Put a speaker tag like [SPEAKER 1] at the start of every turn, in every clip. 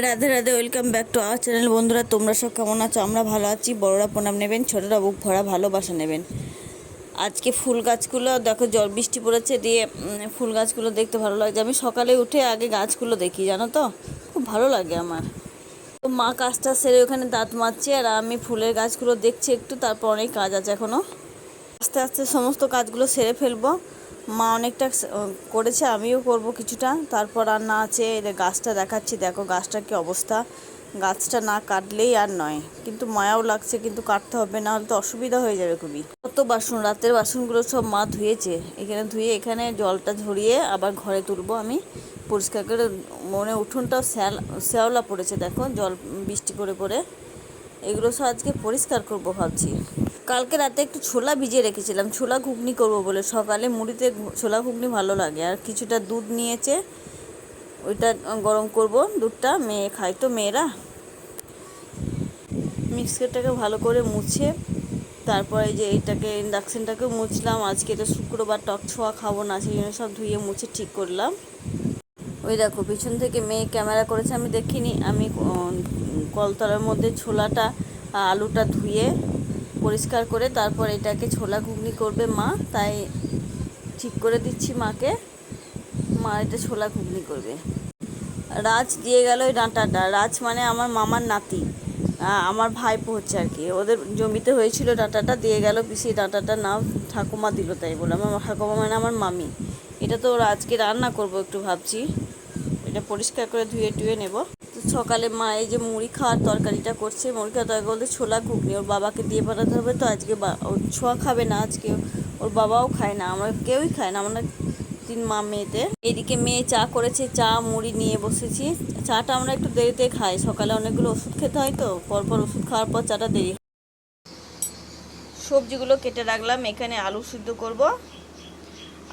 [SPEAKER 1] Radhe Radhe welcome back to our channel বন্ধুরা, তোমরা সব কেমন আছো? আমরা ভালো আছি। বড়রা প্রণাম নেবেন, ছোটরা বুক ভরা ভালোবাসা নেবেন। আজকে ফুল গাছগুলো, দেখো জল বৃষ্টি পড়েছে দিয়ে ফুল গাছগুলো দেখতে ভালো লাগছে। আমি সকালে উঠে আগে গাছগুলো দেখি, জানো তো? খুব ভালো লাগে আমার। তো মা কাজটা সেরে ওখানে দাঁত মারছে আর আমি ফুলের গাছগুলো দেখছি একটু, তারপর অনেক কাজ আছে এখনও আস্তে আস্তে সমস্ত কাজগুলো সেরে ফেলব। মা অনেকটা করেছে, আমিও করব কিছুটা। তারপর আর না আছে গাছটা দেখাচ্ছি, দেখো গাছটার কি অবস্থা। গাছটা না কাটলেই আর নয়। কিন্তু মায়াও লাগছে, কিন্তু কাটতে হবে না হলে তো অসুবিধা হয়ে যাবে খুবই। কত বাসন, রাতের বাসনগুলো সব মা ধুয়েছে। এখানে ধুয়ে এখানে জলটা ঝরিয়ে আবার ঘরে তুলবো আমি। পরিষ্কার করে মনে উঠোনটাও শ্যাল শ্যাওলা পড়েছে, দেখো জল, বৃষ্টি করে পড়ে এগুলো সব আজকে পরিষ্কার করব ভাবছি। কালকে রাতে একটু ছোলা ভিজিয়ে রেখেছিলাম। ছোলা ঘুগনি করব বলে। সকালে মুড়িতে ছোলা ঘুগনি ভালো লাগে। আর কিছুটা দুধ নিয়েছে, ওইটা গরম করব। দুধটা মেয়ে খায়। তো মেয়েরা মিক্সারটাকে ভালো করে মুছে, তারপরে যে এইটাকে ইন্ডাকশানটাকে মুছলাম। আজকে তো শুক্রবার, টক ছোঁয়া খাব না, সেই জন্য সব ধুয়ে মুছে ঠিক করলাম। ওই দেখো, পিছন থেকে মেয়ে ক্যামেরা করেছে, আমি দেখিনি। আমি কলতলার মধ্যে ছোলাটা, আলুটা ধুয়ে পরিষ্কার করে তারপর এটাকে ছোলা ঘুগনি করবে মা, তাই ঠিক করে দিচ্ছি মাকে। মা এটা ছোলা ঘুগনি করবে। রাজ দিয়ে গেল ওই ডাঁটাটা। রাজ মানে আমার মামার নাতি। আমার ভাইপো হচ্ছে আর কি। ওদের জমিতে হয়েছিল ডাঁটাটা, দিয়ে গেল পিসি ডাঁটাটা। নাও ঠাকুমা দিল তাই বলে। আমার ঠাকুমা মানে আমার মামি। এটা তো আজকে রান্না করব একটু ভাবছি। এটা পরিষ্কার করে ধুয়ে টুয়ে নেব। তো সকালে মা এই যে মুড়ি খাওয়ার তরকারিটা করছে, মুড়ি খাওয়ার তরকারি বলতে ছোলা ঘুগনি, ওর বাবাকে দিয়ে পাঠাতে হবে তো আজকে ওর ছোঁয়া খাবে না আজকে, ওর বাবাও খায় না, আমরা কেউই খায় না, আমরা তিন মা মেয়েতে এদিকে মেয়ে চা করেছে, চা, মুড়ি নিয়ে বসেছি। চাটা আমরা একটু দেরিতে খাই, সকালে অনেকগুলো ওষুধ খেতে হয় তো, পরপর ওষুধ খাওয়ার পর চাটা দেরি। সবজিগুলো কেটে রাখলাম, এখানে আলু সিদ্ধ করব।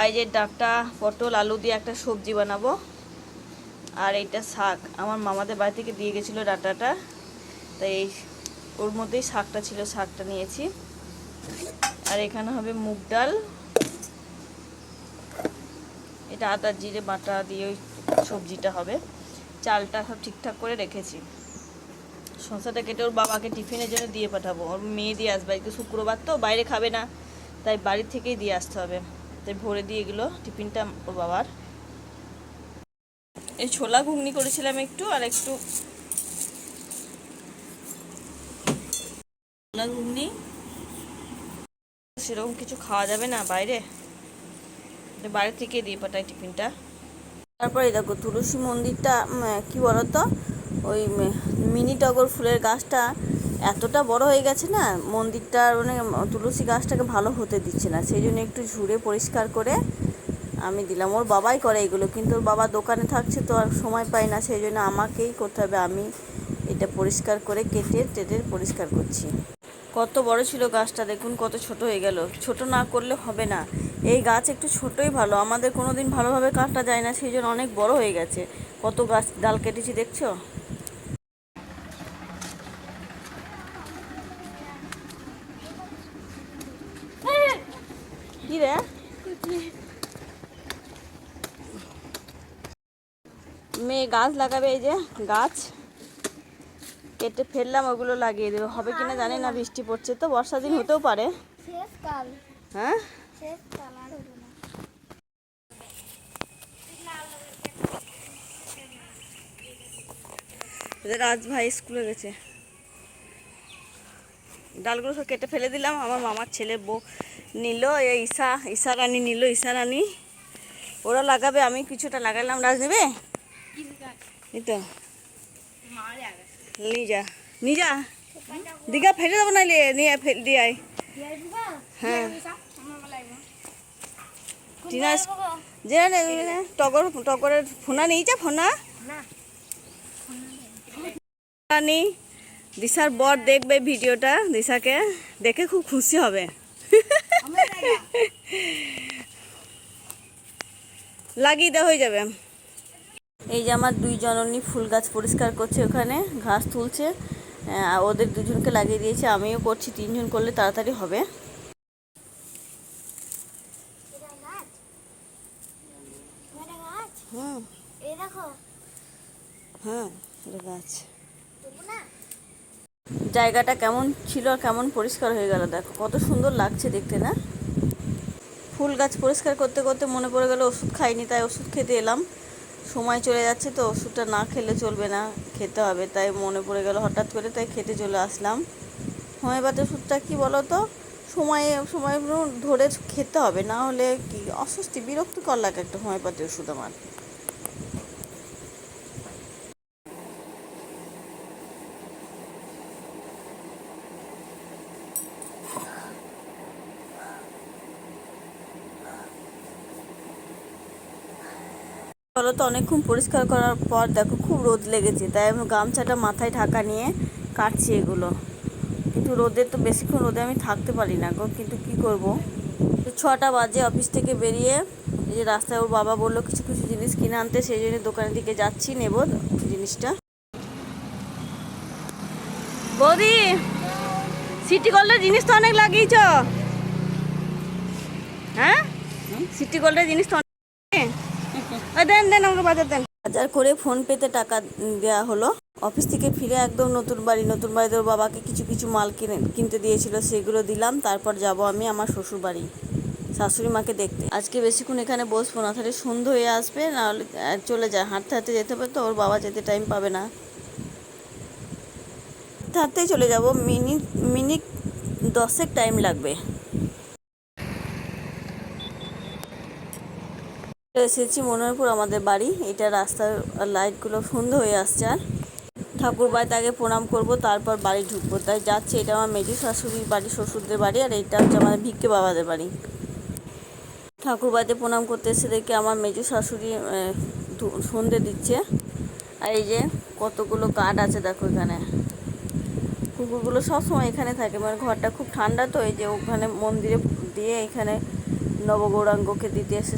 [SPEAKER 1] আর যে ডাকটা পটল, আলু দিয়ে একটা সবজি বানাবো। আর এইটা শাক। আমার মামাদের বাড়ি থেকে দিয়ে গেছিল ডাটাটা। তাই ওর মধ্যেই শাকটা ছিল, শাকটা নিয়েছি। আর এখানে হবে মুগ ডাল। এটা আদা, জিরে, বাটা দিয়ে ওই সবজিটা হবে। চালটা সব ঠিকঠাক করে রেখেছি। শসাটা কেটে ওর বাবাকে টিফিনের জন্য দিয়ে পাঠাবো। ওর মেয়ে দিয়ে আসবে। আজকে শুক্রবার তো, বাইরে খাবে না। তাই বাড়ি থেকেই দিয়ে আসতে হবে। তাই ভরে দিয়ে এগুলো টিফিনটা ওর বাবার। এই ছোলা ঘুগনি করেছিলাম একটু, আর একটু ছোলা ঘুগনি। সেরকম কিছু খাওয়া যাবে না বাইরে। বাইরে থেকে দিয়ে পাঠাই টিফিনটা। তারপরে দেখো তুলসী মন্দিরটা কি বলতো? ওই মিনি টগর ফুলের গাছটা এতটা বড় হয়ে গেছে না মন্দিরটা মানে তুলসী গাছটাকে ভালো হতে দিচ্ছে না। সেই জন্য একটু ঝুড়ে পরিষ্কার করে আমি দিলাম। ওর বাবাই করে এগুলো, কিন্তু ওর বাবা দোকানে থাকছে তো আর সময় পায় না, সেই জন্য আমাকেই করতে হবে। আমি এটা পরিষ্কার করে কেটে, টেটে পরিষ্কার করছি। কত বড় ছিল গাছটা, দেখুন কত ছোট হয়ে গেল। ছোট না করলে হবে না। এই গাছ একটু ছোটই ভালো। আমাদের কোনো দিন ভালোভাবে কাটা যায় না, সেই জন্য অনেক বড় হয়ে গেছে। কত গাছ, ডাল কেটেছি দেখছ? কি রে মেয়ে গাছ লাগাবে এই যে গাছ। কেটে ফেললাম ওগুলো লাগিয়ে দেবো। হবে কিনা জানি না বৃষ্টি পড়ছে তো বর্ষা দিন হতেও পারে। হ্যাঁ? রাজ ভাই স্কুলে গেছে। ডালগুলো সব কেটে ফেলে দিলাম। আমার মামার ছেলে বউ নিল এই ঈশা ঈশা রানী নিল ঈশা রানী। ওরা লাগাবে আমি কিছুটা লাগালাম। রাজ নেবে? এই তো নিয়ে যা নিয়ে যা দীঘা ফেলে দেবো নাইলে নিয়ে ফেল দিয়ে আয়। হ্যাঁ। টিনা যে নে, নে, টগর টগরের ফোনা নিয়ে যা ফোনা। রানী দিশার বর দেখবে ভিডিওটা দিশাকে দেখে খুব খুশি হবে। লাগিয়ে দেওয়া হয়ে যাবে। এই যে আমার দুই জননী ফুল গাছ পরিষ্কার করছে ওখানে ঘাস তুলছে ওদের দুজনকে লাগিয়ে দিয়েছে আমিও করছি তিনজন করলে তাড়াতাড়ি হবে। হুম। হ্যাঁ গাছ। জায়গাটা কেমন ছিল আর কেমন পরিষ্কার হয়ে গেল দেখো কত সুন্দর লাগছে দেখতে না? ফুল গাছ পরিষ্কার করতে করতে মনে পড়ে গেল ওষুধ খাইনি তাই ওষুধ খেতে এলাম। সময় চলে যাচ্ছে তো, ওষুধটা না খেলে চলবে না, খেতে হবে। তাই মনে পড়ে গেল হঠাৎ করে, তাই খেতে চলে আসলাম। হোমিওপ্যাথি ওষুধটা কী বলো তো সময়ে, সময় ধরে খেতে হবে, না হলে কি অস্বস্তি, বিরক্তিকর লাগে একটা হোমিওপ্যাথি ওষুধ আমার। বলো তো অনেকক্ষণ পরিষ্কার করার পর দেখো খুব রোদ লেগেছে, তাই আমি গামছাটা মাথায় ঢাকা নিয়ে কাটছি এগুলো। কিন্তু রোদে তো বেশিক্ষণ রোদে আমি থাকতে পারি না গো, কিন্তু কি করব? ছটা বাজে অফিস থেকে বেরিয়ে এই যে রাস্তায় ওর বাবা বলল কিছু কিছু জিনিস কিনে আনতে, সেই জন্য দোকানের দিকে যাচ্ছি, নেব জিনিসটা। বৌদি, সিটি গোল্ডের জিনিস তো অনেক লাগিয়েছ। হ্যাঁ? সিটি গোল্ডের জিনিস তো দেন বাজার করে ফোন পেতে টাকা দেওয়া হলো। অফিস থেকে ফিরে একদম নতুন বাড়ি, নতুন বাড়িতে ওর বাবাকে কিছু কিছু মাল কিনে, কিনতে দিয়েছিল, সেগুলো দিলাম। তারপর যাব আমি আমার শ্বশুর বাড়ি শাশুড়ি মাকে দেখতে। আজকে বেশিক্ষণ এখানে বসবো না, তাহলে সন্ধ্যে হয়ে আসবে, নাহলে চলে যায়। হাঁটতে হাঁটতে যেতে হবে তো, ওর বাবা যেতে টাইম পাবে না। হাঁটতে চলে যাব। মিনিট মিনিট দশেক টাইম লাগবে। এসেছি মনোহরপুর, আমাদের বাড়ি। এটা রাস্তার লাইটগুলো সুন্দর হয়ে আসছে আর। ঠাকুর বাড়িতে আগে প্রণাম করব, তারপর বাড়ি ঢুকবো। তাই যাচ্ছে, এটা আমার মেজু শাশুড়ির বাড়ি, শ্বশুরদের বাড়ি, আর এটা হচ্ছে আমাদের ভিক্ষে বাবাদের বাড়ি। ঠাকুর বাড়িতে প্রণাম করতে এসে দেখি আমার মেজু শাশুড়ি সন্ধে দিচ্ছে। আর এই যে কতগুলো কাঠ আছে, দেখো এখানে। কুকুরগুলো সবসময় এখানে থাকে মানে ঘরটা খুব ঠান্ডা তো, এই যে ওখানে মন্দিরে দিয়ে এখানে নবগৌরাঙ্গকে দিতে এসে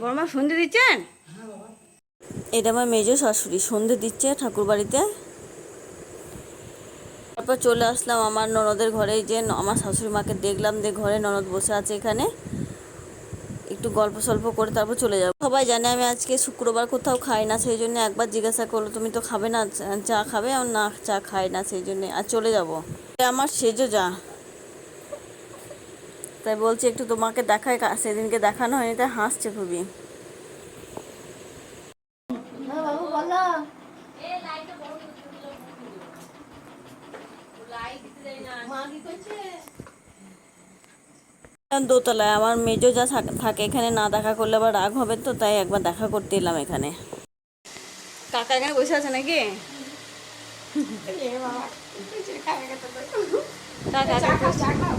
[SPEAKER 1] বর্মা সন্ধে দিচ্ছেন? এটা আমার মেজো শাশুড়ি, সন্ধে দিচ্ছে ঠাকুর বাড়িতে। তারপর চলে আসলাম আমার ননদের ঘরে যে আমার শাশুড়ি মাকে দেখলাম যে ঘরে ননদ বসে আছে এখানে। একটু গল্প সল্প করে তারপর চলে যাব। সবাই জানে আমি আজকে শুক্রবার কোথাও খাই না, সেই জন্য একবার জিজ্ঞাসা করল, তুমি তো খাবে না? চা- খাবে? আমি না, চা খাই না, সেই জন্য। আর চলে যাব। আমার সেজো যা। তাই বলছি একটু তোমাকে দেখায় কা- সেদিনকে দেখানো হয়নি তাই হাসছে খুবই।
[SPEAKER 2] হ্যাঁ বাবু বলো।
[SPEAKER 1] দোতলায় আমার মেজো যা থাকে এখানে না দেখা করলে আবার রাগ হবে তো তাই একবার দেখা করতে এলাম এখানে। কাকা এখানে বসে আছে নাকি? কাকা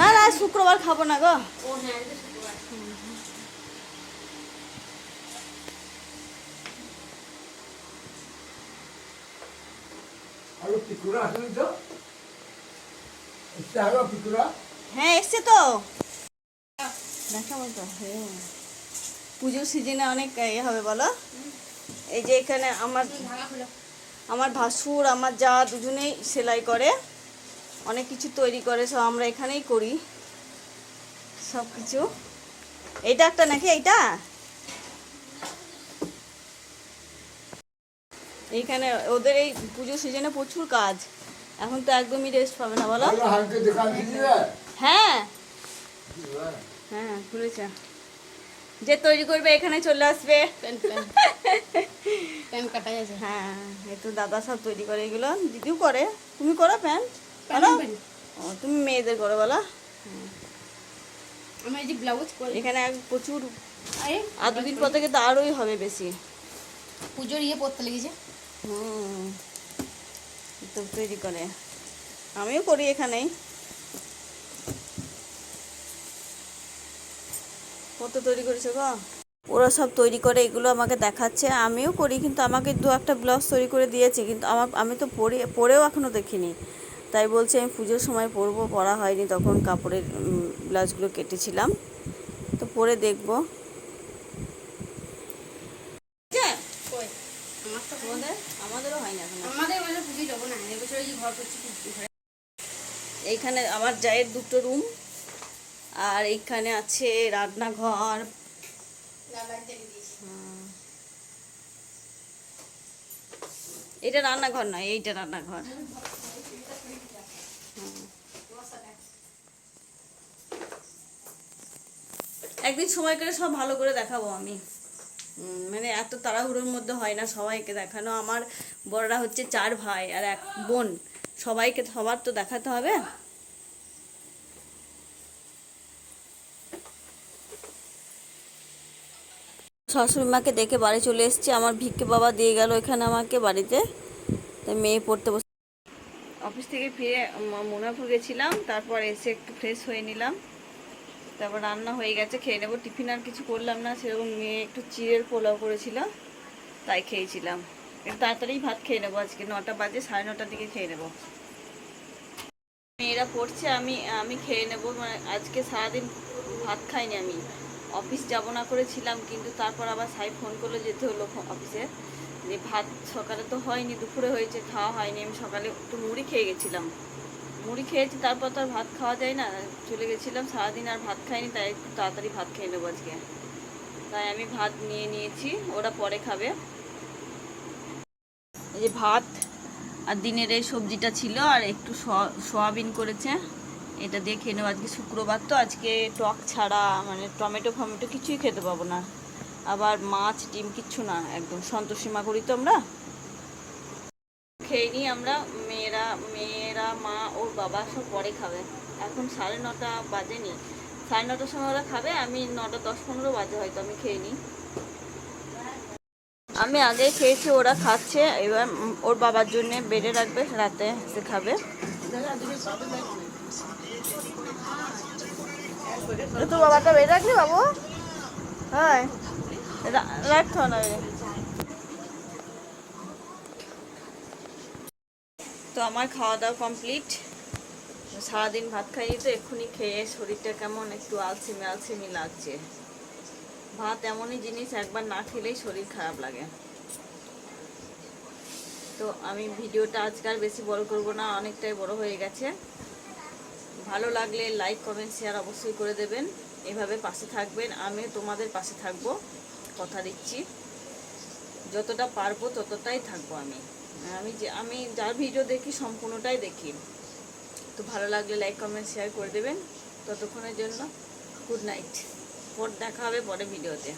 [SPEAKER 1] না না শুক্রবার খাব না গো। হ্যাঁ এসছে তো। দেখাবো তো হ্যাঁ। পুজোর সিজনে অনেক ইয়ে হবে বলো। এই যে এখানে আমার আমার ভাসুর আমার যা দুজনেই সেলাই করে। অনেক কিছু তৈরি করে সব আমরা এখানেই করি। সব কিছু। এইটা একটা নাকি এইটা? এইখানে ওদের এই পুজোর সিজনে প্রচুর কাজ। এখন তো একদমই রেস্ট পাবে না বলো?
[SPEAKER 3] দিয়েছে
[SPEAKER 1] হ্যাঁ। হ্যাঁ। খুলেছে। যে তৈরি করবে এখানে চলে আসবে।
[SPEAKER 2] প্যান কাটা
[SPEAKER 1] হ্যাঁ এই তো দাদা সব তৈরি করে এগুলো দিদিও করে। তুমি করো প্যান্ট তুমি মেয়েদের করো বলো
[SPEAKER 2] আমি যে ব্লাউজ করি
[SPEAKER 1] এখানে প্রচুর
[SPEAKER 2] আর
[SPEAKER 1] দুদিন পর থেকে তো আরোই হবে বেশি।
[SPEAKER 2] পুজোর ইয়ে পড়তে লেগেছে।
[SPEAKER 1] হুম। তো তৈরি করে। আমিও করি এখানেই। কত তৈরি করেছ গো? ওরা সব তৈরি করে এগুলো আমাকে দেখাচ্ছে। আমিও করি কিন্তু আমাকে দু একটা ব্লাউজ তৈরি করে দিয়েছে কিন্তু আমার আমি তো পরে পরেও এখনও দেখিনি। তাই বলছি আমি পুজোর সময় পরবো পরা হয়নি তখন কাপড়ের ব্লাউজগুলো কেটেছিলাম। তো পরে দেখব। আমাদেরও হয় না
[SPEAKER 2] আমাদের মানে ওই যে ঘর করছি
[SPEAKER 1] এইখানে আমার জায়ের দুটো রুম আর এইখানে আছে রান্নাঘর। এটা রান্নাঘর নয় এইটা রান্নাঘর। একদিন সময় করে সব ভালো করে দেখাবো আমি। মানে এত তাড়াহুড়োর মধ্যে হয় না সবাইকে দেখানো। আমার বড়রা হচ্ছে চার ভাই আর এক বোন। সবাইকে সবার তো দেখাতে হবে। শাশুড়ি মাকে দেখে বাড়ি চলে এসেছি। আমার ভিক্ষে বাবা দিয়ে গেল এখানে আমাকে বাড়িতে। তাই মেয়ে পড়তে বসে অফিস থেকে ফিরে ম- মোনাপুর গেছিলাম তারপর এসে একটু ফ্রেশ হয়ে নিলাম। তারপর রান্না হয়ে গেছে, খেয়ে নেব। টিফিন আর কিছু করলাম না, সেরকম মেয়ে একটু চিড়ের পোলাও করেছিল, তাই খেয়েছিলাম। একটু তাড়াতাড়ি ভাত খেয়ে নেব আজকে, নটা বাজে, সাড়ে নটার দিকে খেয়ে নেব। মেয়েরা পড়ছে, আমি আমি খেয়ে নেব মানে আজকে সারাদিন ভাত খাইনি আমি। অফিস যাব না করেছিলাম, কিন্তু তারপর আবার সাই ফোন করলে, যেতে হলো অফিসে। যে ভাত সকালে তো হয়নি, দুপুরে হয়েছে, খাওয়া হয়নি, আমি সকালে একটু মুড়ি খেয়ে গেছিলাম। মুড়ি খেয়েছি, তারপর তো আর ভাত খাওয়া যায় না। চলে গেছিলাম, সারাদিন আর ভাত খাইনি, তাই একটু তাড়াতাড়ি ভাত খেয়ে নেব আজকে। তাই আমি ভাত নিয়ে নিয়েছি, ওরা পরে খাবে। এই যে ভাত আর দিনের এই সবজিটা ছিল, আর একটু সয়া- সয়াবিন করেছে। এটা দিয়ে খেয়ে নেব আজকে শুক্রবার, তো আজকে টক ছাড়া মানে টমেটো ফমেটো কিছুই খেতে পাবো না। আবার মাছ, ডিম, কিচ্ছু না, একদম সন্তোষীমা করি তো আমরা। খেয়ে নিই আমরা মেয়েরা মেয়েরা, মা, ওর বাবা সব পরে খাবে। এখন সাড়ে নটা বাজেনি। সাড়ে নটার সময় ওরা খাবে, আমি নটা দশ পনেরো বাজে হয়তো আমি খেয়ে নিই। আমি আগে খেয়েছি, ওরা খাচ্ছে, এবার ওর বাবার জন্য বেড়ে রাখবে, রাতে সে খাবে। তো বাবাটা বেড়ে রাখলি বাবু? হ্যাঁ। রাখতো না। তো আমার খাওয়া দাওয়া কমপ্লিট সারাদিন ভাত খাইনি তো, এক্ষুনি খেয়ে শরীরটা কেমন একটু আলসেমি আলসেমি লাগছে। ভাত এমনই জিনিস, একবার না খেলেই শরীর খারাপ লাগে। তো আমি ভিডিওটা আজকাল বেশি বড় করব না, অনেকটাই বড় হয়ে গেছে। ভালো লাগলে লাইক কমেন্ট শেয়ার অবশ্যই করে দেবেন। এভাবে পাশে থাকবেন আমি তোমাদের পাশে থাকব। কথা দিচ্ছি। যতটা পারব ততটাই থাকব আমি। আমি যে, আমি যার ভিডিও দেখি সম্পূর্ণটাই দেখি। তো ভালো লাগলে লাইক কমেন্ট শেয়ার করে দেবেন। ততক্ষণের জন্য গুড নাইট পর দেখা হবে পরে ভিডিওতে